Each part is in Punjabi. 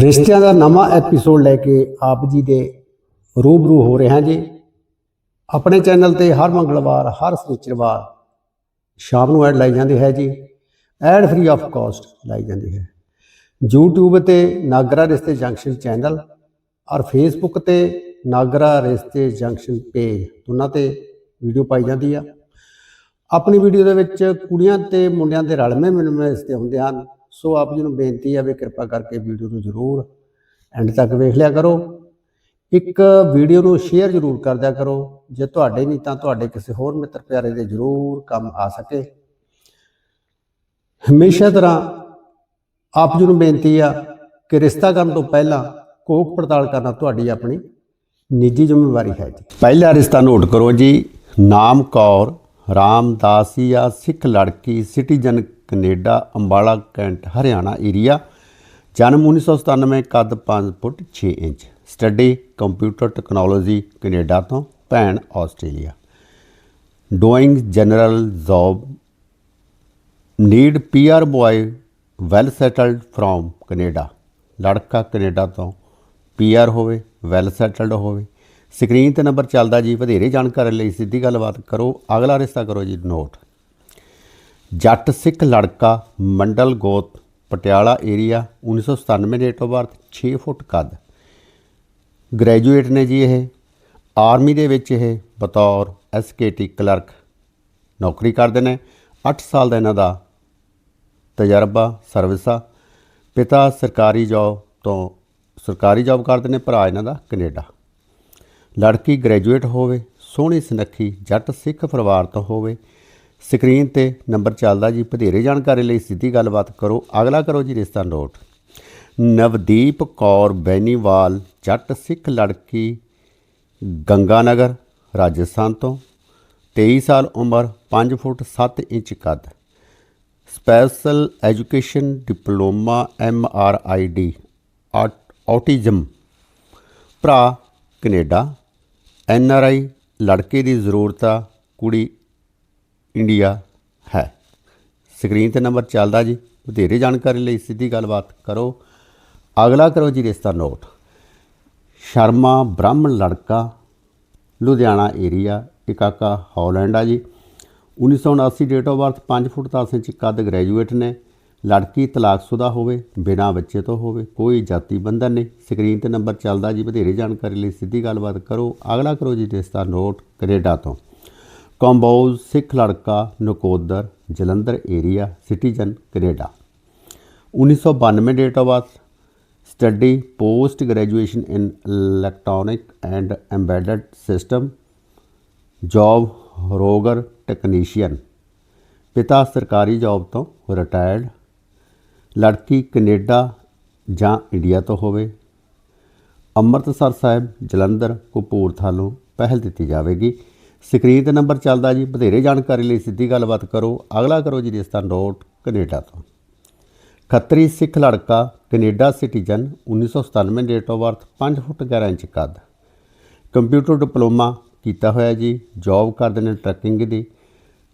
ਰਿਸ਼ਤਿਆਂ ਦਾ ਨਵਾਂ ਐਪੀਸੋਡ ਲੈ ਕੇ ਆਪ ਜੀ ਦੇ ਰੂਬਰੂ ਹੋ ਰਿਹਾ ਜੀ। ਆਪਣੇ ਚੈਨਲ ਤੇ ਹਰ ਮੰਗਲਵਾਰ, ਹਰ ਸ਼ਨੀਚਰਵਾਰ ਸ਼ਾਮ ਨੂੰ ਐਡ ਲਾਈ ਜਾਂਦੀ ਹੈ ਜੀ। ਐਡ ਫ੍ਰੀ ਆਫ ਕਾਸਟ ਲਾਈ ਜਾਂਦੀ ਹੈ। YouTube ਤੇ ਨਾਗਰਾ ਰਿਸ਼ਤੇ ਜੰਕਸ਼ਨ ਚੈਨਲ ਔਰ Facebook ਤੇ ਨਾਗਰਾ ਰਿਸ਼ਤੇ ਜੰਕਸ਼ਨ ਪੇਜ ਦੋਨਾਂ ਤੇ ਵੀਡੀਓ ਪਾਈ ਜਾਂਦੀ ਆ। ਆਪਣੀ ਵੀਡੀਓ ਦੇ ਵਿੱਚ ਕੁੜੀਆਂ ਤੇ ਮੁੰਡਿਆਂ ਦੇ ਰਲਵੇਂ ਮਿਲਵੇਂ ਰਿਸ਼ਤੇ ਹੁੰਦੇ ਹਨ। ਸੋ ਆਪ ਜੀ ਨੂੰ ਬੇਨਤੀ ਆ ਵੀ ਕਿਰਪਾ ਕਰਕੇ ਵੀਡੀਓ ਨੂੰ ਜ਼ਰੂਰ ਐਂਡ ਤੱਕ ਵੇਖ ਲਿਆ ਕਰੋ। ਇੱਕ ਵੀਡੀਓ ਨੂੰ ਸ਼ੇਅਰ ਜ਼ਰੂਰ ਕਰ ਦਿਆ ਕਰੋ। ਜੇ ਤੁਹਾਡੇ ਨਹੀਂ ਤਾਂ ਤੁਹਾਡੇ ਕਿਸੇ ਹੋਰ ਮਿੱਤਰ ਪਿਆਰੇ ਦੇ ਜ਼ਰੂਰ ਕੰਮ ਆ ਸਕੇ। ਹਮੇਸ਼ਾ ਤਰ੍ਹਾਂ ਆਪ ਜੀ ਨੂੰ ਬੇਨਤੀ ਆ ਕਿ ਰਿਸ਼ਤਾ ਕਰਨ ਤੋਂ ਪਹਿਲਾਂ ਕੋਕ ਪੜਤਾਲ ਕਰਨਾ ਤੁਹਾਡੀ ਆਪਣੀ ਨਿੱਜੀ ਜ਼ਿੰਮੇਵਾਰੀ ਹੈ ਜੀ। ਪਹਿਲਾ ਰਿਸ਼ਤਾ ਨੋਟ ਕਰੋ ਜੀ, ਨਾਮ ਕੌਰ, ਰਾਮਦਾਸੀਆ, ਸਿੱਖ ਲੜਕੀ, citizen Canada Ambala cantt, Haryana area ਜਨਮ 1997 ਕੱਦ 5 foot 6 inch. Study computer technology Canada ਤੋਂ, ਭੈਣ Australia. Doing general job need PR boy well settled from Canada. ਲੜਕਾ ਕੈਨੇਡਾ ਤੋਂ ਪੀਆਰ ਹੋਵੇ ਵੈਲ ਸੈਟਲਡ ਹੋਵੇ। ਸਕਰੀਨ ਤੇ ਨੰਬਰ ਚੱਲਦਾ ਜੀ, ਵਧੇਰੇ ਜਾਣਕਾਰੀ ਲਈ ਸਿੱਧੀ ਗੱਲਬਾਤ ਕਰੋ। ਅਗਲਾ ਰਿਸ਼ਤਾ ਕਰੋ ਜੀ, ਨੋਟ। ਜੱਟ ਸਿੱਖ ਲੜਕਾ ਮੰਡਲ ਗੋਤ, Patiala area 1997 date of birth 6 foot ਕੱਦ। ਗ੍ਰੈਜੂਏਟ ਨੇ ਜੀ ਇਹ। ਆਰਮੀ ਦੇ ਵਿੱਚ ਇਹ ਬਤੌਰ ਐਸਕੇਟੀ ਕਲਰਕ ਨੌਕਰੀ ਕਰਦੇ ਨੇ। 8 ਸਾਲ ਦਾ ਇਹਨਾਂ ਦਾ ਤਜਰਬਾ ਸਰਵਿਸ ਆ। ਪਿਤਾ ਸਰਕਾਰੀ ਜੌਬ ਤੋਂ ਸਰਕਾਰੀ ਜੌਬ ਕਰਦੇ ਨੇ, ਭਰਾ ਇਹਨਾਂ ਦਾ ਕੈਨੇਡਾ। ਲੜਕੀ ਗ੍ਰੈਜੂਏਟ ਹੋਵੇ, ਸੋਹਣੀ ਸੁਨੱਖੀ ਜੱਟ ਸਿੱਖ ਪਰਿਵਾਰ ਤੋਂ ਹੋਵੇ ਸਕਰੀਨ ਤੇ ਨੰਬਰ ਚੱਲਦਾ ਜੀ, ਵਧੇਰੇ ਜਾਣਕਾਰੀ ਲਈ ਸਿੱਧੀ ਗੱਲਬਾਤ ਕਰੋ। ਅਗਲਾ ਕਰੋ ਜੀ ਰਿਸ਼ਤਾ ਨੋਟ। ਨਵਦੀਪ ਕੌਰ ਬੈਨੀਵਾਲ, ਜੱਟ ਸਿੱਖ ਲੜਕੀ, ਗੰਗਾਨਗਰ, ਰਾਜਸਥਾਨ ਤੋਂ। 23 ਸਾਲ ਉਮਰ 5 ਫੁੱਟ 7 ਇੰਚ ਕੱਦ। Special education diploma, M R I D autism. ਭਰਾ, ਕੈਨੇਡਾ। ਐਨ ਆਰ ਆਈ, ਲੜਕੇ ਦੀ ਜ਼ਰੂਰਤ ਆ ਕੁੜੀ ਇੰਡੀਆ ਹੈ। ਸਕਰੀਨ ਤੇ ਨੰਬਰ ਚੱਲਦਾ ਜੀ। ਵਧੇਰੇ ਜਾਣਕਾਰੀ ਲਈ ਸਿੱਧੀ ਗੱਲਬਾਤ ਕਰੋ। ਅਗਲਾ ਕਰੋ ਜੀ ਰਿਸ਼ਤਾ ਨੋਟ। ਸ਼ਰਮਾ ਬ੍ਰਾਹਮਣ ਲੜਕਾ, ਲੁਧਿਆਣਾ ਏਰੀਆ, ਇਕਾਕਾ ਹਾਲੈਂਡ ਆ ਜੀ। 1979 date of birth 5 foot 10 inch ਕੱਦ ਗ੍ਰੈਜੂਏਟ ਨੇ। ਲੜਕੀ ਤਲਾਕਸ਼ੁਦਾ ਹੋਵੇ, ਬਿਨਾਂ ਬੱਚੇ ਤੋਂ ਹੋਵੇ, ਕੋਈ ਜਾਤੀ ਬੰਧਨ ਨਹੀਂ। ਸਕਰੀਨ ਤੇ ਨੰਬਰ ਚੱਲਦਾ ਜੀ। ਵਧੇਰੇ ਜਾਣਕਾਰੀ ਲਈ ਸਿੱਧੀ ਗੱਲਬਾਤ ਕਰੋ। ਅਗਲਾ ਕਰੋ ਜੀ ਰਿਸ਼ਤਾ ਨੋਟ ਕੈਨੇਡਾ ਤੋਂ। ਕੰਬੋਜ, ਸਿੱਖ ਲੜਕਾ, Nakodar, Jalandhar area, citizen, Canada. 1992 date of birth study post graduation in electronic and embedded system job Roger technician ਪਿਤਾ ਸਰਕਾਰੀ ਜੌਬ ਤੋਂ ਰਿਟਾਇਰਡ ਲੜਕੀ ਕੈਨੇਡਾ ਜਾਂ ਇੰਡੀਆ ਤੋਂ ਹੋਵੇ। ਅੰਮ੍ਰਿਤਸਰ ਸਾਹਿਬ, ਜਲੰਧਰ, ਕਪੂਰਥਲਾ ਪਹਿਲ ਦਿੱਤੀ ਜਾਵੇਗੀ। ਸਕਰੀਨ ਤੇ ਨੰਬਰ ਚੱਲਦਾ ਜੀ ਵਧੇਰੇ ਜਾਣਕਾਰੀ ਲਈ ਸਿੱਧੀ ਗੱਲਬਾਤ ਕਰੋ। ਅਗਲਾ ਕਰੋ ਜੀ ਰਿਸ਼ਤਾ ਨੋਟ ਕੈਨੇਡਾ ਤੋਂ। ਖੱਤਰੀ ਸਿੱਖ ਲੜਕਾ, Canada citizen 1997 date of birth 5 foot 11 inch ਕੱਦ। ਕੰਪਿਊਟਰ ਡਿਪਲੋਮਾ ਕੀਤਾ ਹੋਇਆ ਜੀ, ਜੌਬ ਕਰਦੇ ਨੇ ਟਰੱਕਿੰਗ ਦੀ।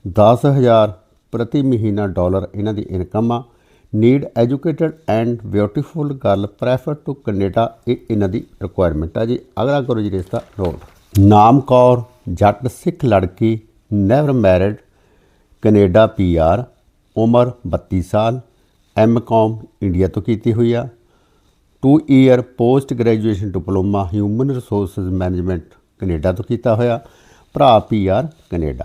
10000 ਪ੍ਰਤੀ ਮਹੀਨਾ ਡਾਲਰ ਇਹਨਾਂ ਦੀ ਇਨਕਮ ਆ। Need educated and beautiful girl prefer to Canada, ਇਹ ਇਹਨਾਂ ਦੀ ਰਿਕੁਆਇਰਮੈਂਟ ਆ ਜੀ। ਅਗਲਾ ਕਰੋ ਜੀ ਰਿਸ਼ਤਾ ਨੋਟ। ਨਾਮ ਕੌਰ। ਜੱਟ ਸਿੱਖ ਲੜਕੀ ਨੈਵਰ ਮੈਰਿਡ ਕੈਨੇਡਾ ਪੀਆਰ ਉਮਰ 32 ਸਾਲ ਐਮਕਾਮ ਇੰਡੀਆ ਤੋਂ ਕੀਤੀ ਹੋਈ ਆ। 2 year post graduation diploma human resources management Canada ਤੋਂ ਕੀਤਾ ਹੋਇਆ। ਭਰਾ PR Canada.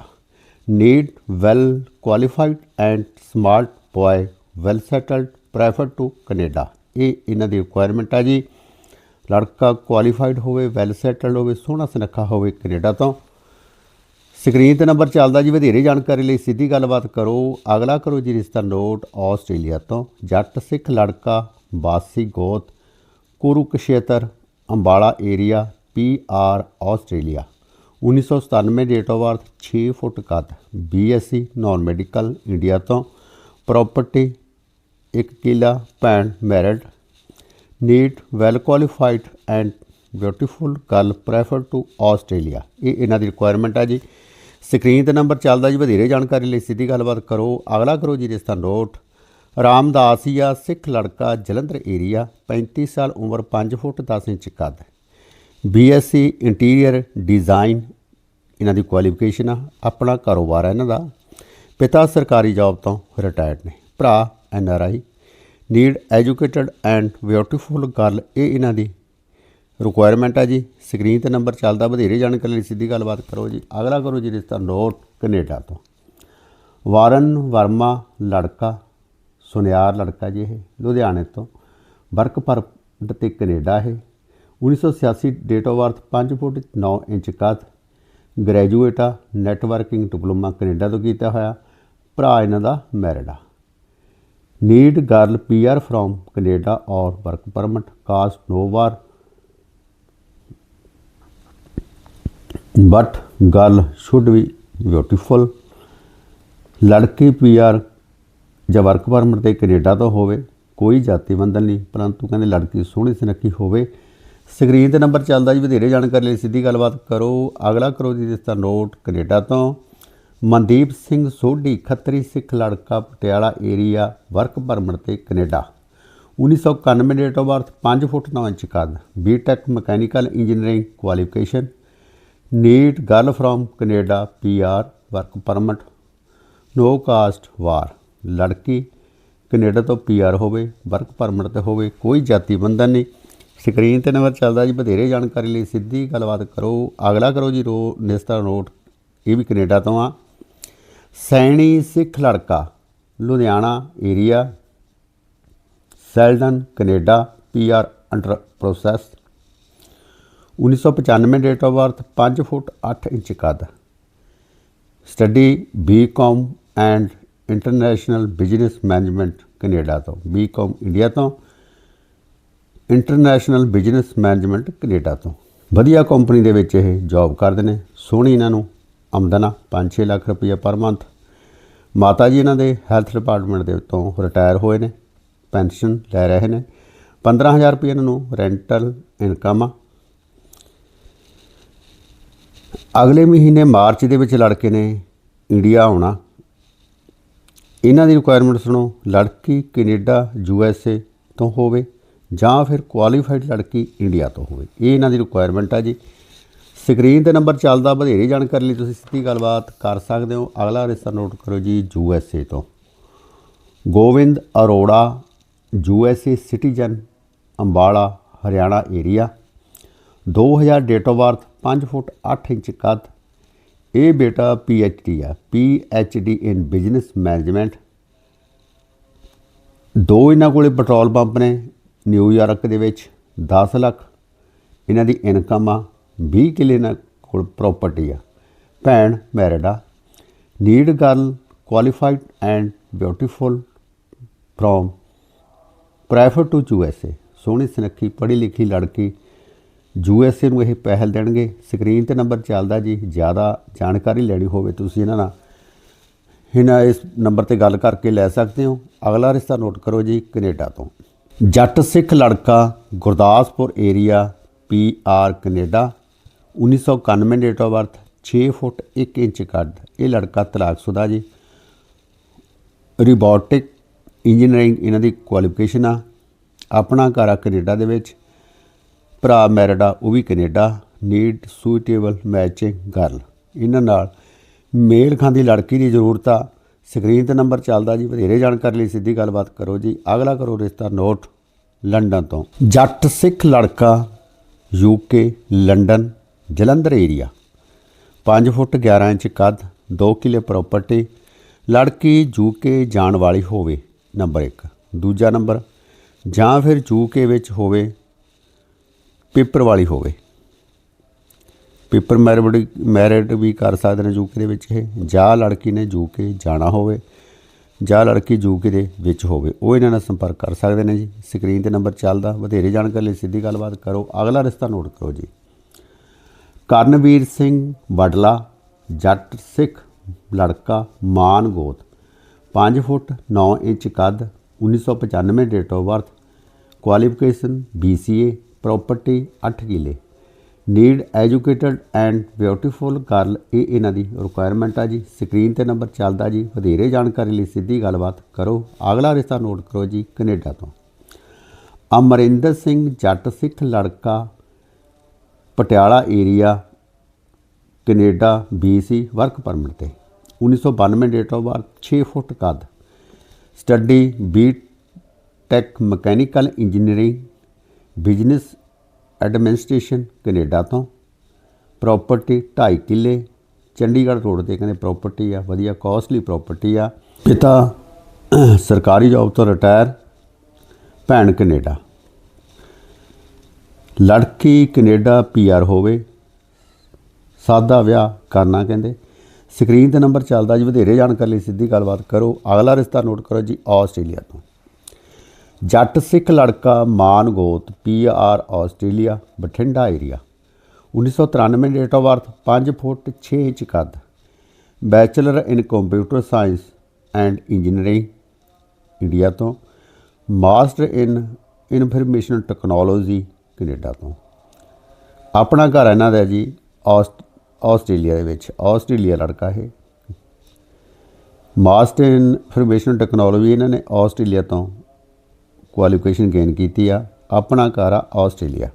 Need well qualified and smart boy well settled prefer to Canada. ਇਹ ਇਹਨਾਂ ਦੀ ਰਿਕੁਆਇਰਮੈਂਟ ਆ ਜੀ। ਲੜਕਾ ਕੁਆਲੀਫਾਈਡ ਹੋਵੇ ਵੈਲ ਸੈਟਲਡ ਹੋਵੇ, ਸੋਹਣਾ ਸੁਨੱਖਾ ਹੋਵੇ ਕੈਨੇਡਾ ਤੋਂ। ਸਕਰੀਨ ਤੇ ਨੰਬਰ ਚੱਲਦਾ ਜੀ, ਵਧੇਰੇ ਜਾਣਕਾਰੀ ਲਈ ਸਿੱਧੀ ਗੱਲਬਾਤ ਕਰੋ। ਅਗਲਾ ਕਰੋ ਜੀ ਰਿਸ਼ਤਾ ਨੋਟ ਆਸਟ੍ਰੇਲੀਆ ਤੋਂ। ਜੱਟ, ਸਿੱਖ, ਲੜਕਾ ਬਾਸੀ ਗੋਤ Kurukshetra Ambala area, P R Australia. 1997 date of birth 6 foot ਕੱਦ ਬੀਐਸਸੀ ਨਾਨ ਮੈਡੀਕਲ ਇੰਡੀਆ ਤੋਂ। ਪ੍ਰਾਪਰਟੀ ਇੱਕ ਕਿਲਾ, ਭੈਣ married neat well qualified and beautiful girl prefer to Australia ਇਹ ਇਹਨਾਂ ਦੀ ਰਿਕੁਆਇਰਮੈਂਟ ਹੈ ਜੀ। ਸਕਰੀਨ ਤੇ ਨੰਬਰ ਚੱਲਦਾ ਜੀ, ਵਧੇਰੇ ਜਾਣਕਾਰੀ ਲਈ ਸਿੱਧੀ ਗੱਲਬਾਤ ਕਰੋ। ਅਗਲਾ ਕਰੋ ਜੀ ਰਿਸ਼ਤਾ ਨੋਟ। ਰਾਮਦਾਸੀਆ ਸਿੱਖ ਲੜਕਾ, ਜਲੰਧਰ ਏਰੀਆ 35 ਸਾਲ ਉਮਰ 5 ਫੁੱਟ 10 ਇੰਚ ਕੱਦ। ਬੀਐਸਸੀ ਇੰਟੀਰੀਅਰ ਡਿਜ਼ਾਈਨ ਇਹਨਾਂ ਦੀ ਕੁਆਲੀਫਿਕੇਸ਼ਨ ਆ, ਆਪਣਾ ਕਾਰੋਬਾਰ ਹੈ ਇਹਨਾਂ ਦਾ। ਪਿਤਾ ਸਰਕਾਰੀ ਜੌਬ ਤੋਂ ਰਿਟਾਇਰਡ ਨੇ। ਭਰਾ N R I need educated and beautiful girl ਇਹ ਇਹਨਾਂ ਦੀ ਰਿਕੁਆਇਰਮੈਂਟ ਹੈ ਜੀ। ਸਕਰੀਨ ਤੇ ਨੰਬਰ ਚੱਲਦਾ ਵਧੇਰੇ ਜਾਣਕਾਰੀ ਲਈ ਸਿੱਧੀ ਗੱਲਬਾਤ ਕਰੋ ਜੀ। ਅਗਲਾ ਕਰੋ ਜੀ ਰਿਸ਼ਤਾ ਨੋਟ ਕੈਨੇਡਾ ਤੋਂ। ਵਾਰਨ ਵਰਮਾ ਲੜਕਾ, ਸੁਨਿਆਰ ਲੜਕਾ ਜੀ ਇਹ, ਲੁਧਿਆਣੇ ਤੋਂ। ਵਰਕ ਪਰਮਿਟ ਤੇ ਕੈਨੇਡਾ ਹੈ 1986 date of birth 5 foot 9 inch ਕੱਦ। ਗ੍ਰੈਜੂਏਟ ਆ ਨੈਟਵਰਕਿੰਗ ਡਿਪਲੋਮਾ ਕੈਨੇਡਾ ਤੋਂ ਕੀਤਾ ਹੋਇਆ। ਭਰਾ ਇਹਨਾਂ ਦਾ ਮੈਰਿਡ ਆ। Need girl PR from Canada or work permit caste no bar. But girl should be beautiful ਲੜਕੀ ਪੀਆਰ ਜਾਂ ਵਰਕ ਪਰਮਿਟ ਤੇ ਕੈਨੇਡਾ ਤੋਂ ਹੋਵੇ, ਕੋਈ ਜਾਤੀ ਬੰਧਨ ਨਹੀਂ, ਪਰੰਤੂ ਕਹਿੰਦੇ ਲੜਕੀ ਸੋਹਣੀ ਸੁਨੱਖੀ ਹੋਵੇ। ਸਕਰੀਨ ਤੇ ਨੰਬਰ ਚੱਲਦਾ ਜੀ, ਵਧੇਰੇ ਜਾਣਕਾਰੀ ਲਈ ਸਿੱਧੀ ਗੱਲਬਾਤ ਕਰੋ। ਅਗਲਾ ਕਰੋ ਜੀ ਰਿਸ਼ਤਾ ਨੋਟ ਕੈਨੇਡਾ ਤੋਂ। ਮਨਦੀਪ ਸਿੰਘ ਸੋਢੀ, ਖੱਤਰੀ ਸਿੱਖ ਲੜਕਾ, ਪਟਿਆਲਾ ਏਰੀਆ ਵਰਕ ਪਰਮਿਟ ਤੇ Canada. 1991 date of birth 5 foot 9 inch ਕੱਦ। BTech mechanical engineering qualification neat girl from Canada PR work permit no caste bar ਲੜਕੀ ਕੈਨੇਡਾ ਤੋਂ ਪੀਆਰ ਹੋਵੇ ਵਰਕ ਪਰਮਿਟ ਤੇ ਹੋਵੇ, ਕੋਈ ਜਾਤੀ ਬੰਧਨ ਨਹੀਂ। ਸਕਰੀਨ ਤੇ ਨੰਬਰ ਚੱਲਦਾ ਜੀ ਵਧੇਰੇ ਜਾਣਕਾਰੀ ਲਈ ਸਿੱਧੀ ਗੱਲਬਾਤ ਕਰੋ। ਅਗਲਾ ਕਰੋ ਜੀ ਰੋ, ਨਿਸਤਾ ਨੋਟ, ਇਹ ਵੀ ਕੈਨੇਡਾ ਤੋਂ ਆ। ਸੈਣੀ ਸਿੱਖ ਲੜਕਾ, Ludhiana area ਸੈਲਡਨ Canada PR under process 1995 date of birth 5 foot 8 inch ਕੱਦ। Study BCom and international business management Canada ਤੋਂ ਬੀਕਾਮ ਇੰਡੀਆ ਤੋਂ ਇੰਟਰਨੈਸ਼ਨਲ ਬਿਜ਼ਨਸ ਮੈਨੇਜਮੈਂਟ ਕੈਨੇਡਾ ਤੋਂ। ਵਧੀਆ ਕੰਪਨੀ ਦੇ ਵਿੱਚ ਇਹ ਜੌਬ ਕਰਦੇ ਨੇ, ਸੋਹਣੀ ਇਹਨਾਂ ਨੂੰ, ਆਮਦਨ ਆ 5-6 ਲੱਖ ਰੁਪਏ ਪਰ ਮੰਥ ਮਾਤਾ ਜੀ ਇਹਨਾਂ ਦੇ ਹੈਲਥ ਡਿਪਾਰਟਮੈਂਟ ਦੇ ਤੋਂ ਰਿਟਾਇਰ ਹੋਏ ਨੇ, ਪੈਨਸ਼ਨ ਲੈ ਰਹੇ ਨੇ 15000 ਰੁਪਏ ਇਹਨਾਂ ਨੂੰ ਰੈਂਟਲ ਇਨਕਮ ਆ। ਅਗਲੇ ਮਹੀਨੇ ਮਾਰਚ ਦੇ ਵਿੱਚ ਲੜਕੇ ਨੇ ਇੰਡੀਆ ਆਉਣਾ। ਇਹਨਾਂ ਦੀ ਰਿਕੁਆਇਰਮੈਂਟ ਸੁਣੋ, ਲੜਕੀ ਕੈਨੇਡਾ, ਯੂ ਐਸ ਏ ਤੋਂ ਹੋਵੇ ਜਾਂ ਫਿਰ ਕੁਆਲੀਫਾਈਡ ਲੜਕੀ ਇੰਡੀਆ ਤੋਂ ਹੋਵੇ। ਇਹ ਇਹਨਾਂ ਦੀ ਰਿਕੁਆਇਰਮੈਂਟ ਆ ਜੀ। ਸਕਰੀਨ ਤੇ ਨੰਬਰ ਚੱਲਦਾ, ਵਧੇਰੇ ਜਾਣਕਾਰੀ ਲਈ ਤੁਸੀਂ ਸਿੱਧੀ ਗੱਲਬਾਤ ਕਰ ਸਕਦੇ ਹੋ। ਅਗਲਾ ਰਿਸ਼ਤਾ ਨੋਟ ਕਰੋ ਜੀ, ਯੂ ਐਸ ਏ ਤੋਂ। Govind Arora, U S A citizen, Ambala, Haryana area 2000 date of birth 5 foot 8 inch ਕੱਦ। ਇਹ ਬੇਟਾ ਪੀ ਐਚ ਡੀ ਆ। P H D in business management ਦੋ ਇਹਨਾਂ ਕੋਲੇ ਪੈਟਰੋਲ ਪੰਪ ਨੇ ਨਿਊਯਾਰਕ ਦੇ ਵਿੱਚ 10 ਲੱਖ। ਇਹਨਾਂ ਦੀ ਇਨਕਮ ਆ 20 ਕਿੱਲੇ ਇਹਨਾਂ ਕੋਲ ਪ੍ਰਾਪਰਟੀ ਆ। ਭੈਣ ਮੈਰਿਡ ਆ। Need girl qualified and beautiful from prefer to U S A ਸੋਹਣੀ ਸੁਨੱਖੀ, ਪੜ੍ਹੀ ਲਿਖੀ ਲੜਕੀ ਯੂ ਐਸ ਏ ਨੂੰ ਇਹ ਪਹਿਲ ਦੇਣਗੇ। ਸਕਰੀਨ ਤੇ ਨੰਬਰ ਚੱਲਦਾ ਜੀ। ਜ਼ਿਆਦਾ ਜਾਣਕਾਰੀ ਲੈਣੀ ਹੋਵੇ ਤੁਸੀਂ ਇਹਨਾਂ ਨਾਲ। ਇਹਨਾਂ ਇਸ ਨੰਬਰ ਤੇ ਗੱਲ ਕਰਕੇ ਲੈ ਸਕਦੇ ਹੋ। ਅਗਲਾ ਰਿਸ਼ਤਾ ਨੋਟ ਕਰੋ ਜੀ, ਕੈਨੇਡਾ ਤੋਂ। ਜੱਟ ਸਿੱਖ ਲੜਕਾ, Gurdaspur area, P R Canada. 1991 date of birth 6 foot 1 inch ਕੱਦ। ਇਹ ਲੜਕਾ ਤਲਾਕਸ਼ੁਦਾ ਜੀ। ਰਿਬੋਟਿਕ ਇੰਜੀਨੀਅਰਿੰਗ ਇਹਨਾਂ ਦੀ ਕੁਆਲੀਫਿਕੇਸ਼ਨ ਆ। ਆਪਣਾ ਘਰ ਆ ਕੈਨੇਡਾ ਦੇ ਵਿੱਚ। ਭਰਾ ਮੈਰਿਡ, ਉਹ ਵੀ Canada, need suitable matching girl. ਇਹਨਾਂ ਨਾਲ ਮੇਲ ਖਾਂਦੀ ਲੜਕੀ ਦੀ ਜ਼ਰੂਰਤ ਆ। ਸਕਰੀਨ ਤੇ ਨੰਬਰ ਚੱਲਦਾ ਜੀ, ਵਧੇਰੇ ਜਾਣਕਾਰੀ ਲਈ ਸਿੱਧੀ ਗੱਲਬਾਤ ਕਰੋ ਜੀ। ਅਗਲਾ ਕਰੋ ਰਿਸ਼ਤਾ ਨੋਟ ਲੰਡਨ ਤੋਂ। ਜੱਟ ਸਿੱਖ ਲੜਕਾ UK London, Jalandhar area 5 foot 11 inch ਕੱਦ 2 ਕਿਲੇ ਪ੍ਰਾਪਰਟੀ ਲੜਕੀ ਯੂਕੇ ਜਾਣ ਵਾਲੀ ਹੋਵੇ, ਨੰਬਰ 1 ਦੂਜਾ ਨੰਬਰ, ਜਾਂ ਫਿਰ ਯੂਕੇ ਵਿੱਚ ਹੋਵੇ ਪੇਪਰ ਵਾਲੀ ਹੋਵੇ। ਪੇਪਰ ਮੈਰਿਡ ਮੈਰਿਟ ਵੀ ਕਰ ਸਕਦੇ ਨੇ ਯੂਕੇ ਦੇ ਵਿੱਚ ਇਹ। ਜਾਂ ਲੜਕੀ ਨੇ ਯੂਕੇ ਜਾਣਾ ਹੋਵੇ, ਜਾਂ ਲੜਕੀ ਯੂਕੇ ਦੇ ਵਿੱਚ ਹੋਵੇ, ਉਹ ਇਹਨਾਂ ਨਾਲ ਸੰਪਰਕ ਕਰ ਸਕਦੇ ਨੇ ਜੀ। ਸਕਰੀਨ ਤੇ ਨੰਬਰ ਚੱਲਦਾ, ਵਧੇਰੇ ਜਾਣਕਾਰੀ ਲਈ ਸਿੱਧੀ ਗੱਲਬਾਤ ਕਰੋ। ਅਗਲਾ ਰਿਸ਼ਤਾ ਨੋਟ ਕਰੋ ਜੀ। ਕਰਨਵੀਰ ਸਿੰਘ ਵਡਲਾ, ਜੱਟ ਸਿੱਖ, ਲੜਕਾ, ਮਾਨ ਗੋਤ 5 ਫੁੱਟ 9 ਇੰਚ ਕੱਦ 1995 date of birth qualification BCA property 8 ਕਿਲੇ। Need educated and beautiful girl, ਇਹ ਇਹਨਾਂ ਦੀ ਰਿਕੁਆਇਰਮੈਂਟ ਆ ਜੀ। ਸਕਰੀਨ ਤੇ ਨੰਬਰ ਚੱਲਦਾ ਜੀ। ਵਧੇਰੇ ਜਾਣਕਾਰੀ ਲਈ ਸਿੱਧੀ ਗੱਲਬਾਤ ਕਰੋ। ਅਗਲਾ ਰਿਸ਼ਤਾ ਨੋਟ ਕਰੋ ਜੀ, ਕੈਨੇਡਾ ਤੋਂ। ਅਮਰਿੰਦਰ ਸਿੰਘ ਜੱਟ ਸਿੱਖ ਲੜਕਾ, Patiala area Canada BC work permit ਤੇ। 1992 ਡੇਟ ਆਫ ਬਰਥ 6 ਫੁੱਟ ਕੱਦ। Study B tech mechanical engineering business administration Canada ਤੋਂ ਪ੍ਰਾਪਰਟੀ 2.5 ਕਿੱਲੇ, ਚੰਡੀਗੜ੍ਹ ਰੋਡ ਤੇ ਕਹਿੰਦੇ ਪ੍ਰਾਪਰਟੀ ਆ, ਵਧੀਆ ਕਾਸਟਲੀ ਪ੍ਰਾਪਰਟੀ ਆ। ਪਿਤਾ ਸਰਕਾਰੀ ਜੌਬ ਤੋਂ ਰਿਟਾਇਰ ਭੈਣ ਕੈਨੇਡਾ। ਲੜਕੀ ਕੈਨੇਡਾ ਪੀਆਰ ਹੋਵੇ, ਸਾਦਾ ਵਿਆਹ ਕਰਨਾ ਕਹਿੰਦੇ। ਸਕਰੀਨ ਤੇ ਨੰਬਰ ਚੱਲਦਾ ਜੀ, ਵਧੇਰੇ ਜਾਣਕਾਰੀ ਲਈ ਸਿੱਧੀ ਗੱਲਬਾਤ ਕਰੋ। ਅਗਲਾ ਰਿਸ਼ਤਾ ਨੋਟ ਕਰੋ ਜੀ, ਆਸਟ੍ਰੇਲੀਆ ਤੋਂ। ਜੱਟ ਸਿੱਖ ਲੜਕਾ ਮਾਨ ਗੋਤ PR Australia, Bathinda area 1993 date of birth 5 foot 6 inch ਕੱਦ। Bachelor in computer science and engineering India ਤੋਂ। Master in information technology Canada ਤੋਂ। ਆਪਣਾ ਘਰ ਇਹਨਾਂ ਦਾ ਜੀ, ਆਸਟ, ਆਸਟ੍ਰੇਲੀਆ ਦੇ ਵਿੱਚ। ਆਸਟ੍ਰੇਲੀਆ ਲੜਕਾ ਇਹ। ਮਾਸਟਰ ਇਨ ਇਨਫੋਰਮੇਸ਼ਨ ਟੈਕਨੋਲੋਜੀ ਇਹਨਾਂ ਨੇ ਆਸਟ੍ਰੇਲੀਆ ਤੋਂ। ਕੁਆਲੀਫਿਕੇਸ਼ਨ ਗੇਨ ਕੀਤੀ ਆ, ਆਪਣਾ ਘਰ ਆ Australia.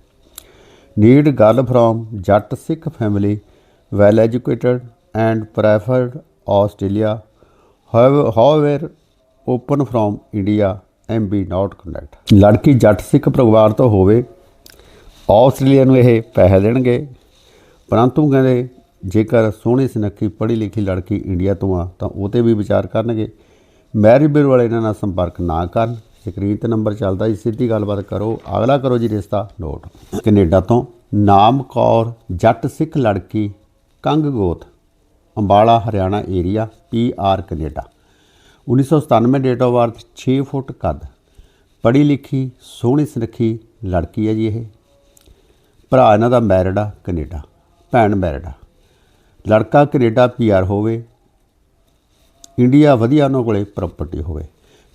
Need girl from Jat Sikh family well educated and preferred Australia however open from India M B not conduct ਲੜਕੀ ਜੱਟ ਸਿੱਖ ਪਰਿਵਾਰ ਤੋਂ ਹੋਵੇ, ਆਸਟ੍ਰੇਲੀਆ ਨੂੰ ਇਹ ਪੈਸੇ ਦੇਣਗੇ। ਪਰੰਤੂ ਕਹਿੰਦੇ, ਜੇਕਰ ਸੋਹਣੀ ਸੁਨੱਖੀ ਪੜ੍ਹੀ ਲਿਖੀ ਲੜਕੀ ਇੰਡੀਆ ਤੋਂ ਆ, ਤਾਂ ਉਹ ਤੇ ਵੀ ਵਿਚਾਰ ਕਰਨਗੇ। ਮੈਰਿਜ ਬਿਊਰੋ ਵਾਲੇ ਇਹਨਾਂ ਨਾਲ ਸੰਪਰਕ ਨਾ ਕਰਨ। ਸਕਰੀਨ ਤੇ ਨੰਬਰ ਚੱਲਦਾ ਜੀ, ਸਿੱਧੀ ਗੱਲਬਾਤ ਕਰੋ। ਅਗਲਾ ਕਰੋ ਜੀ ਰਿਸ਼ਤਾ ਨੋਟ। ਕੈਨੇਡਾ ਤੋਂ ਨਾਮ ਕੌਰ, ਜੱਟ ਸਿੱਖ ਲੜਕੀ, ਕੰਗ ਗੋਤ, Ambala, Haryana area P R Canada 1997 date of birth 6 foot ਕੱਦ। ਪੜ੍ਹੀ ਲਿਖੀ, ਸੋਹਣੀ ਸੁਨੱਖੀ ਲੜਕੀ ਹੈ ਜੀ ਇਹ। ਭਰਾ ਇਹਨਾਂ ਦਾ ਮੈਰਿਡ ਆ, ਕੈਨੇਡਾ। ਭੈਣ ਮੈਰਿਡ ਆ। ਲੜਕਾ ਕੈਨੇਡਾ ਪੀਆਰ ਹੋਵੇ। ਇੰਡੀਆ ਵਧੀਆ ਉਹਨਾਂ ਕੋਲੇ ਪ੍ਰਾਪਰਟੀ ਹੋਵੇ।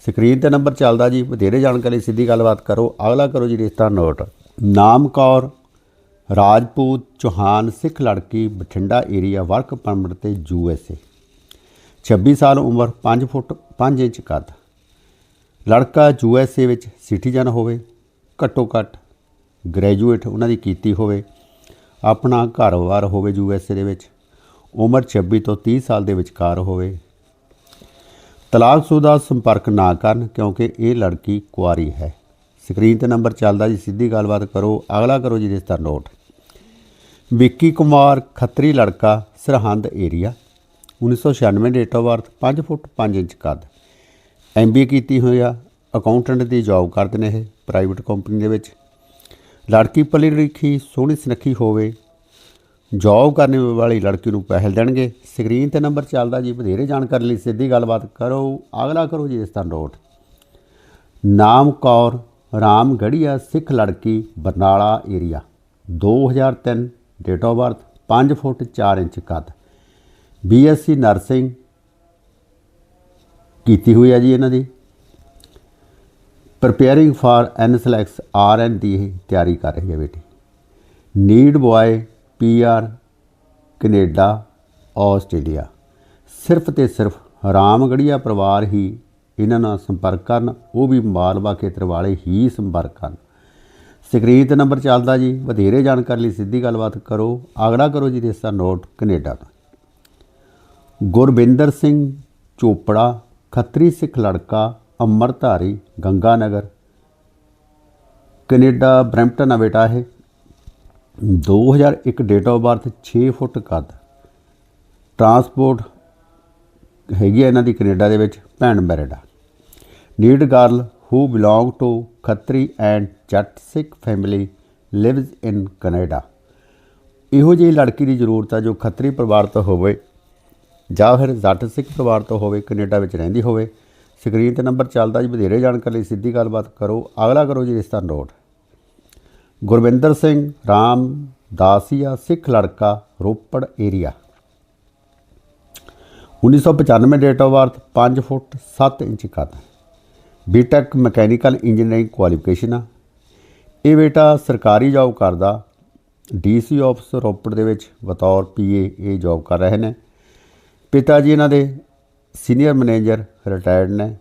ਸਕਰੀਨ ਤੇ ਨੰਬਰ ਚੱਲਦਾ ਜੀ ਵਧੇਰੇ ਜਾਣਕਾਰੀ, ਸਿੱਧੀ ਗੱਲਬਾਤ ਕਰੋ। ਅਗਲਾ ਕਰੋ ਜੀ ਰਿਸ਼ਤਾ ਨੋਟ। ਨਾਮ ਕੌਰ, ਰਾਜਪੂਤ ਚੌਹਾਨ, ਸਿੱਖ ਲੜਕੀ, ਬਠਿੰਡਾ ਏਰੀਆ ਵਰਕ ਪਰਮਿਟ ਤੇ ਏ। 26 ਸਾਲ ਉਮਰ 5 ਫੁੱਟ 5 ਇੰਚ ਕੱਦ। ਲੜਕਾ ਯੂ ਐੱਸ ਏ ਵਿੱਚ ਸਿਟੀਜ਼ਨ ਹੋਵੇ, ਘੱਟੋ ਘੱਟ ਗ੍ਰੈਜੂਏਟ ਉਹਨਾਂ ਦੀ ਕੀਤੀ ਹੋਵੇ, ਆਪਣਾ ਘਰ-ਬਾਰ ਹੋਵੇ ਯੂ ਐੱਸ ਏ ਦੇ ਵਿੱਚ। ਉਮਰ 26 ਤੋਂ 30 ਸਾਲ ਦੇ ਵਿਚਕਾਰ ਹੋਵੇ ਤਲਾਕਸ਼ੁਦਾ ਸੰਪਰਕ ਨਾ ਕਰਨ ਕਿਉਂਕਿ ਇਹ ਲੜਕੀ ਕੁਆਰੀ ਹੈ। ਸਕਰੀਨ ਤੇ ਨੰਬਰ ਚੱਲਦਾ ਜੀ, ਸਿੱਧੀ ਗੱਲਬਾਤ ਕਰੋ। ਅਗਲਾ ਕਰੋ ਜੀ ਰਿਸ਼ਤਾ ਨੋਟ। ਵਿੱਕੀ ਕੁਮਾਰ ਖੱਤਰੀ ਲੜਕਾ, Sirhind area. 1996 date of birth 5 foot 5 inch ਕੱਦ। ਐਮਬੀਏ ਕੀਤੀ ਹੋਈ ਆ। ਅਕਾਊਂਟੈਂਟ ਦੀ ਜੌਬ ਕਰਦੇ ਨੇ ਇਹ, ਪ੍ਰਾਈਵੇਟ ਕੰਪਨੀ ਦੇ ਵਿੱਚ। ਲੜਕੀ ਪਲੀ ਲਿਖੀ ਸੋਹਣੀ ਸੁਨੱਖੀ ਹੋਵੇ। ਜੌਬ ਕਰਨ ਵਾਲੀ ਲੜਕੀ ਨੂੰ ਪਹਿਲ ਦੇਣਗੇ। ਸਕਰੀਨ ਤੇ ਨੰਬਰ ਚੱਲਦਾ ਜੀ ਵਧੇਰੇ ਜਾਣਕਾਰੀ ਲਈ ਸਿੱਧੀ ਗੱਲਬਾਤ ਕਰੋ, ਅਗਲਾ ਕਰੋ ਜੀ ਇਸ ਤਰ੍ਹਾਂ ਨੋਟ ਨਾਮ ਕੌਰ ਰਾਮਗੜੀਆ ਸਿੱਖ ਲੜਕੀ, Barnala area 2003 date of birth 5 foot 4 inch ਕੱਦ। ਬੀਐਸਸੀ ਨਰਸਿੰਗ ਕੀਤੀ ਹੋਈ ਹੈ ਜੀ ਇਹਨਾਂ ਦੀ। ਪ੍ਰਿਪੇਅਰਿੰਗ ਫਾਰ ਐਨਸਲੈਕਸ ਆਰਐਨ ਦੀ ਇਹ ਤਿਆਰੀ ਕਰ ਰਹੀ ਹੈ ਬੇਟੀ। Need boy PR Canada, Australia. ਸਿਰਫ ਤੇ ਸਿਰਫ ਰਾਮਗੜੀਆ ਪਰਿਵਾਰ ਹੀ ਇਹਨਾਂ ਨਾਲ ਸੰਪਰਕ ਕਰਨ, ਉਹ ਵੀ ਮਾਲਵਾ ਖੇਤਰ ਵਾਲੇ ਹੀ ਸੰਪਰਕ ਕਰਨ। ਸਕਰੀਨ ਤੇ ਨੰਬਰ ਚੱਲਦਾ ਜੀ, ਵਧੇਰੇ ਜਾਣਕਾਰੀ ਲਈ ਸਿੱਧੀ ਗੱਲਬਾਤ ਕਰੋ। ਅਗਲਾ ਕਰੋ ਜੀ ਰਿਸ਼ਤਾ ਨੋਟ, ਕੈਨੇਡਾ ਤੋਂ। ਗੁਰਵਿੰਦਰ ਸਿੰਘ ਚੋਪੜਾ, ਖੱਤਰੀ ਸਿੱਖ ਲੜਕਾ, ਅੰਮ੍ਰਿਤਧਾਰੀ, ਗੰਗਾਨਗਰ। ਕੈਨੇਡਾ ਬ੍ਰੈਂਪਟਨ ਆ ਬੇਟਾ ਇਹ। 2001 ਡੇਟ ਆਫ ਬਰਥ 6 ਫੁੱਟ ਕੱਦ। ਟਰਾਂਸਪੋਰਟ ਹੈਗੀ ਆ ਇਹਨਾਂ ਦੀ ਕੈਨੇਡਾ ਦੇ ਵਿੱਚ, ਭੈਣ married need girl who belong to Khatri and Jatt Sikh family lives in Canada. ਇਹੋ ਜਿਹੀ ਲੜਕੀ ਦੀ ਜ਼ਰੂਰਤ ਆ ਜੋ ਖੱਤਰੀ ਪਰਿਵਾਰ ਤੋਂ ਹੋਵੇ ਜਾਂ ਫਿਰ ਜੱਟ ਸਿੱਖ ਪਰਿਵਾਰ ਤੋਂ ਹੋਵੇ, ਕੈਨੇਡਾ ਵਿੱਚ ਰਹਿੰਦੀ ਹੋਵੇ। ਸਕਰੀਨ ਤੇ ਨੰਬਰ ਚੱਲਦਾ ਜੀ, ਵਧੇਰੇ ਜਾਣਕਾਰੀ ਲਈ ਸਿੱਧੀ ਗੱਲਬਾਤ ਕਰੋ। ਅਗਲਾ ਕਰੋ ਜੀ ਰਿਸ਼ਤਾ ਨੋਟ। ਗੁਰਵਿੰਦਰ ਸਿੰਘ, ਰਾਮ, ਦਾਸੀਆ, ਸਿੱਖ ਲੜਕਾ, Ropar area 1995 date of birth 5 foot 7 inch ਕੱਦ ਬੀਟੈਕ ਮਕੈਨੀਕਲ ਇੰਜੀਨੀਅਰਿੰਗ ਕੁਆਲੀਫਿਕੇਸ਼ਨ ਆ। ਇਹ ਬੇਟਾ ਸਰਕਾਰੀ ਜੌਬ ਕਰਦਾ ਡੀਸੀ ਆਫਿਸ ਰੋਪੜ ਦੇ ਵਿੱਚ, ਬਤੌਰ ਪੀਏ ਇਹ ਜੌਬ ਕਰ ਰਹੇ ਨੇ। ਪਿਤਾ ਜੀ ਇਹਨਾਂ ਦੇ ਸੀਨੀਅਰ ਮੈਨੇਜਰ ਰਿਟਾਇਰਡ ਨੇ।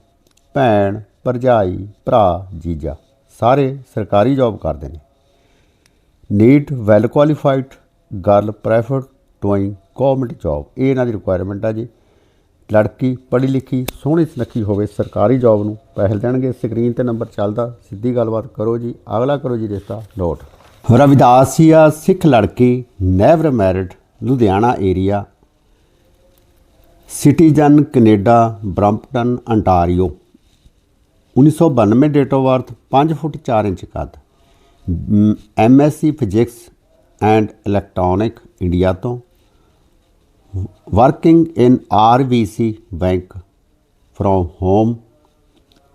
ਭੈਣ, ਭਰਜਾਈ, ਭਰਾ, ਜੀਜਾ, ਸਾਰੇ ਸਰਕਾਰੀ ਜੌਬ ਕਰਦੇ ਨੇ। Neat well qualified girl prefer doing government job ਇਹ ਇਹਨਾਂ ਦੀ ਰਿਕੁਆਇਰਮੈਂਟ ਆ ਜੀ। ਲੜਕੀ ਪੜ੍ਹੀ ਲਿਖੀ, ਸੋਹਣੀ ਸੁਨੱਖੀ ਹੋਵੇ, ਸਰਕਾਰੀ ਜੌਬ ਨੂੰ ਪਹਿਲ ਦੇਣਗੇ। ਸਕਰੀਨ ਤੇ ਨੰਬਰ ਚੱਲਦਾ, ਸਿੱਧੀ ਗੱਲਬਾਤ ਕਰੋ ਜੀ। ਅਗਲਾ ਕਰੋ ਜੀ ਰਿਸ਼ਤਾ ਨੋਟ ਰਵਿਦਾਸੀਆ ਸਿੱਖ ਲੜਕੀ never married Ludhiana area citizen Canada, Brampton Ontario 1992 date of birth 5 foot 4 inch ਕੱਦ। MSc physics and electronic India ਤੋਂ working in RBC bank from home,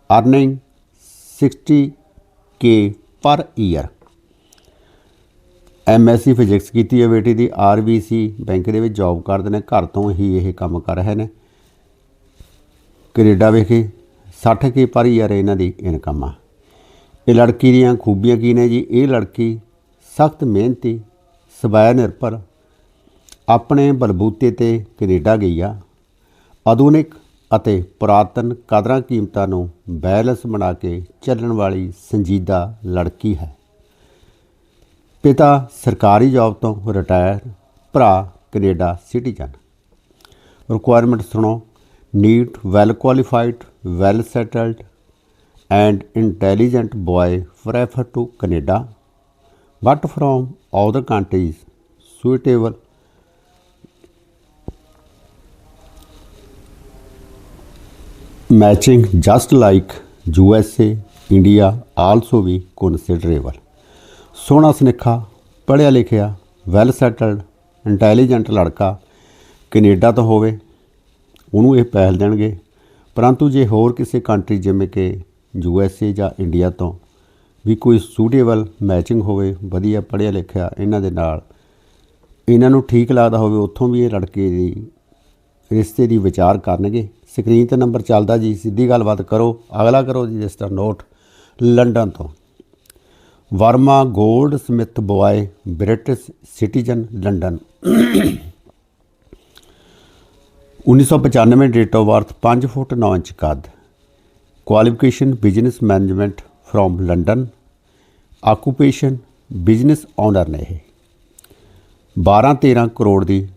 earning 60k per year. MSc physics ਕੀਤੀ ਹੈ ਬੇਟੀ ਦੀ। ਆਰਬੀਸੀ ਬੈਂਕ ਦੇ ਵਿੱਚ ਜੌਬ ਕਰਦੇ ਨੇ। ਘਰ ਤੋਂ ਹੀ ਇਹ ਕੰਮ ਕਰ ਰਹੇ ਨੇ। ਕੈਨੇਡਾ ਵਿਖੇ 60k ਪਰ ਈਅਰ ਇਹਨਾਂ ਦੀ ਇਨਕਮ ਆ। ਇਹ ਲੜਕੀ ਦੀਆਂ ਖੂਬੀਆਂ ਕੀ ਨੇ ਜੀ? ਇਹ ਲੜਕੀ ਸਖਤ ਮਿਹਨਤੀ, ਸਵੈ ਨਿਰਭਰ, ਆਪਣੇ ਬਲਬੂਤੇ ਤੇ ਕੈਨੇਡਾ ਗਈ ਆ। ਆਧੁਨਿਕ ਅਤੇ ਪੁਰਾਤਨ ਕਦਰਾਂ ਕੀਮਤਾਂ ਨੂੰ ਬੈਲੈਂਸ ਬਣਾ ਕੇ ਚੱਲਣ ਵਾਲੀ ਸੰਜੀਦਾ ਲੜਕੀ ਹੈ। ਪਿਤਾ ਸਰਕਾਰੀ ਜੌਬ ਤੋਂ ਰਿਟਾਇਰ, ਭਰਾ ਕੈਨੇਡਾ ਸਿਟੀਜ਼ਨ। ਰਿਕੁਆਇਰਮੈਂਟ ਸੁਣੋ, neat, well qualified, well settled and intelligent boy prefer to Canada but from other countries suitable matching just like USA, India also be considerable. ਸੋਹਣਾ ਸੁਨੱਖਾ ਪੜ੍ਹਿਆ ਲਿਖਿਆ ਵੈਲ ਸੈਟਲਡ ਇੰਟੈਲੀਜੈਂਟ ਲੜਕਾ ਕੈਨੇਡਾ ਤੋਂ ਹੋਵੇ ਉਹਨੂੰ ਇਹ ਪਹਿਲ ਦੇਣਗੇ ਪਰੰਤੂ ਜੇ ਹੋਰ ਕਿਸੇ ਕੰਟਰੀ ਜਿਵੇਂ ਕਿ ਯੂ ਐੱਸ ਏ ਜਾਂ ਇੰਡੀਆ ਤੋਂ ਵੀ ਕੋਈ ਸੂਟੇਬਲ ਮੈਚਿੰਗ ਹੋਵੇ, ਵਧੀਆ ਪੜ੍ਹਿਆ ਲਿਖਿਆ ਇਹਨਾਂ ਦੇ ਨਾਲ। ਇਹਨਾਂ ਨੂੰ ਠੀਕ ਲੱਗਦਾ ਹੋਵੇ, ਉੱਥੋਂ ਵੀ ਇਹ ਲੜਕੇ ਦੀ ਰਿਸ਼ਤੇ ਦੀ ਵਿਚਾਰ ਕਰਨਗੇ। ਸਕਰੀਨ ਤੇ ਨੰਬਰ ਚੱਲਦਾ ਜੀ, ਸਿੱਧੀ ਗੱਲਬਾਤ ਕਰੋ। ਅਗਲਾ ਕਰੋ ਜੀ ਰਿਸ਼ਤਾ ਨੋਟ। ਲੰਡਨ ਤੋਂ। Verma goldsmith boy British citizen London. 1995 date of birth 5 foot 9 inch ਕੱਦ। Qualification business management from London occupation business owner ਨੇ ਇਹ। 12 13 ਕਰੋੜ ਦੀ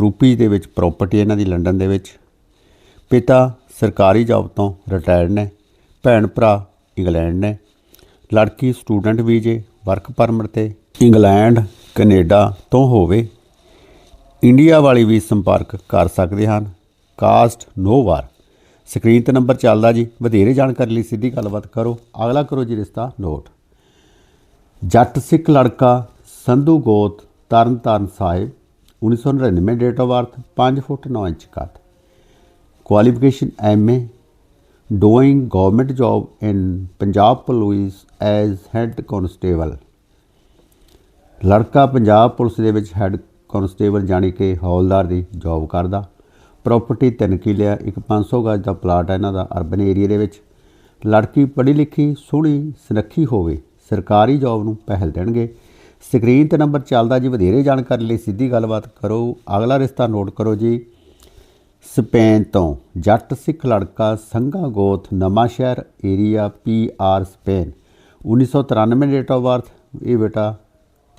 ਰੂਪੀ ਦੇ ਵਿੱਚ ਪ੍ਰਾਪਰਟੀ ਇਹਨਾਂ ਦੀ ਲੰਡਨ ਦੇ ਵਿੱਚ। ਪਿਤਾ ਸਰਕਾਰੀ ਜੌਬ ਤੋਂ ਰਿਟਾਇਰਡ ਨੇ, ਭੈਣ ਭਰਾ ਇੰਗਲੈਂਡ ਨੇ, ਲੜਕੀ ਸਟੂਡੈਂਟ ਵੀਜ਼ੇ ਵਰਕ ਪਰਮਿਟ ਤੇ ਇੰਗਲੈਂਡ ਕੈਨੇਡਾ ਤੋਂ ਹੋਵੇ। ਇੰਡੀਆ ਵਾਲੀ ਵੀ ਸੰਪਰਕ ਕਰ ਸਕਦੇ ਹਨ। Caste no bar. ਸਕਰੀਨ ਤੇ ਨੰਬਰ ਚੱਲਦਾ ਜੀ। ਵਧੇਰੇ ਜਾਣਕਾਰੀ ਲਈ ਸਿੱਧੀ ਗੱਲਬਾਤ ਕਰੋ। ਅਗਲਾ ਕਰੋ ਜੀ ਰਿਸ਼ਤਾ ਨੋਟ। ਜੱਟ ਸਿੱਖ ਲੜਕਾ ਸੰਧੂ ਗੋਤ Tarn Taran Sahib 1999 date of birth 5 foot 9 inch ਕੱਦ। Qualification MA doing government job in Punjab police as head constable ਲੜਕਾ ਪੰਜਾਬ ਪੁਲਿਸ ਦੇ ਵਿੱਚ ਹੈੱਡ ਕਨਸਟੇਬਲ ਜਾਣੀ ਕਿ ਹੌਲਦਾਰ ਦੀ ਜੌਬ ਕਰਦਾ। ਪ੍ਰਾਪਰਟੀ ਤਿੰਨ ਕਿੱਲੇ ਆ, ਇੱਕ 500 ਗਜ ਦਾ ਪਲਾਟ ਹੈ ਇਹਨਾਂ ਦਾ ਅਰਬਨ ਏਰੀਆ ਦੇ ਵਿੱਚ। ਲੜਕੀ ਪੜ੍ਹੀ ਲਿਖੀ, ਸੋਹਣੀ, ਸੁਨੱਖੀ ਹੋਵੇ, ਸਰਕਾਰੀ ਜੌਬ ਨੂੰ ਪਹਿਲ ਦੇਣਗੇ। ਸਕਰੀਨ ਤੇ ਨੰਬਰ ਚੱਲਦਾ ਜੀ, ਵਧੇਰੇ ਜਾਣਕਾਰੀ ਲਈ ਸਿੱਧੀ ਗੱਲਬਾਤ ਕਰੋ। ਅਗਲਾ ਰਿਸ਼ਤਾ ਨੋਟ ਕਰੋ ਜੀ। ਸਪੇਨ ਤੋਂ ਜੱਟ ਸਿੱਖ ਲੜਕਾ ਸੰਘਾ ਗੋਤ Nawanshahr area P R Spain. 1993 date of birth ਇਹ ਬੇਟਾ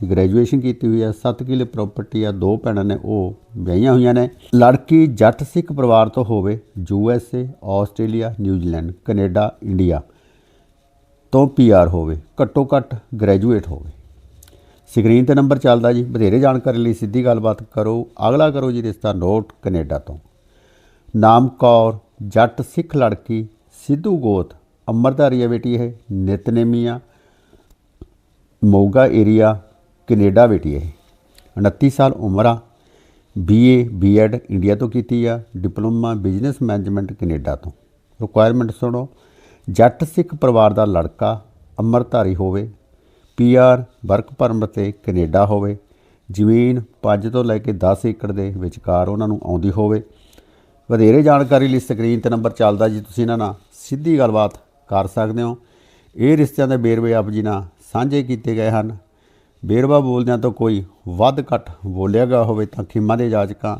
ਦੀ ਗ੍ਰੈਜੂਏਸ਼ਨ ਕੀਤੀ ਹੋਈ ਹੈ 7 ਕਿੱਲੇ ਪ੍ਰਾਪਰਟੀ ਆ, ਦੋ ਭੈਣਾਂ ਨੇ, ਉਹ ਵਿਆਹੀਆਂ ਹੋਈਆਂ ਨੇ। ਲੜਕੀ ਜੱਟ ਸਿੱਖ ਪਰਿਵਾਰ ਤੋਂ ਹੋਵੇ U S A Australia New Zealand Canada India ਤੋਂ ਪੀਆਰ ਹੋਵੇ, ਘੱਟੋ ਘੱਟ ਗ੍ਰੈਜੂਏਟ ਹੋਵੇ। ਸਕਰੀਨ ਤੇ ਨੰਬਰ ਚੱਲਦਾ ਜੀ ਵਧੇਰੇ ਜਾਣਕਾਰੀ ਲਈ ਸਿੱਧੀ ਗੱਲਬਾਤ ਕਰੋ, ਅਗਲਾ ਕਰੋ ਜੀ ਰਿਸ਼ਤਾ ਨੋਟ ਕੈਨੇਡਾ ਤੋਂ। ਨਾਮ ਕੌਰ, ਜੱਟ ਸਿੱਖ ਲੜਕੀ, ਸਿੱਧੂ ਗੋਤ, ਅੰਮ੍ਰਿਤਧਾਰੀ ਬੇਟੀ ਇਹ ਨਿਤਨੇਮੀਆ ਮੋਗਾ ਏਰੀਆ ਕੈਨੇਡਾ ਬੇਟੀ ਇਹ। 29 ਸਾਲ ਉਮਰ ਆ। ਬੀਏ ਬੀਐਡ ਇੰਡੀਆ ਤੋਂ ਕੀਤੀ ਆ। ਡਿਪਲੋਮਾ ਬਿਜ਼ਨਸ ਮੈਨੇਜਮੈਂਟ ਕੈਨੇਡਾ ਤੋਂ। ਰਿਕੁਆਇਰਮੈਂਟ ਸੁਣੋ। ਜੱਟ ਸਿੱਖ ਪਰਿਵਾਰ ਦਾ ਲੜਕਾ ਅੰਮ੍ਰਿਤਧਾਰੀ ਹੋਵੇ। ਪੀਆਰ ਵਰਕ ਪਰਮਿਟ ਤੇ ਕੈਨੇਡਾ ਹੋਵੇ। ਜ਼ਮੀਨ 5 ਤੋਂ ਲੈ ਕੇ 10 ਏਕੜ ਦੇ ਵਿਚਕਾਰ ਉਹਨਾਂ ਨੂੰ ਆਉਂਦੀ ਹੋਵੇ। ਵਧੇਰੇ ਜਾਣਕਾਰੀ ਲਈ ਸਕਰੀਨ ਤੇ ਨੰਬਰ ਚੱਲਦਾ ਜੀ। ਤੁਸੀਂ ਇਹਨਾਂ ਨਾਲ ਸਿੱਧੀ ਗੱਲਬਾਤ ਕਰ ਸਕਦੇ ਹੋ। ਇਹ ਰਿਸ਼ਤਿਆਂ ਦੇ ਬੇਰਵੇ ਆਪ ਜੀ ਨਾਲ ਸਾਂਝੇ ਕੀਤੇ ਗਏ ਹਨ। ਬੇਰਵਾ ਬੋਲਦਿਆਂ ਤੋਂ ਕੋਈ ਵੱਧ ਘੱਟ ਬੋਲਿਆ ਗਿਆ ਹੋਵੇ ਤਾਂ ਖਿਮਾ ਦੇ ਜਾਚਕਾਂ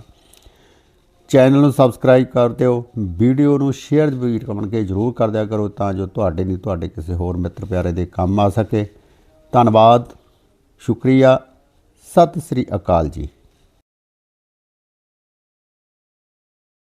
ਚੈਨਲ ਨੂੰ ਸਬਸਕ੍ਰਾਈਬ ਕਰ ਦਿਓ, ਵੀਡੀਓ ਨੂੰ ਸ਼ੇਅਰ ਵੀ ਕਮਣ ਕੇ ਜਰੂਰ ਕਰ ਦਿਆ ਕਰੋ ਤਾਂ ਜੋ ਤੁਹਾਡੇ ਨਹੀਂ ਤੁਹਾਡੇ ਕਿਸੇ ਹੋਰ ਮਿੱਤਰ ਪਿਆਰੇ ਦੇ ਕੰਮ ਆ ਸਕੇ। ਧੰਨਵਾਦ, ਸ਼ੁਕਰੀਆ, ਸਤਿ ਸ੍ਰੀ ਅਕਾਲ ਜੀ।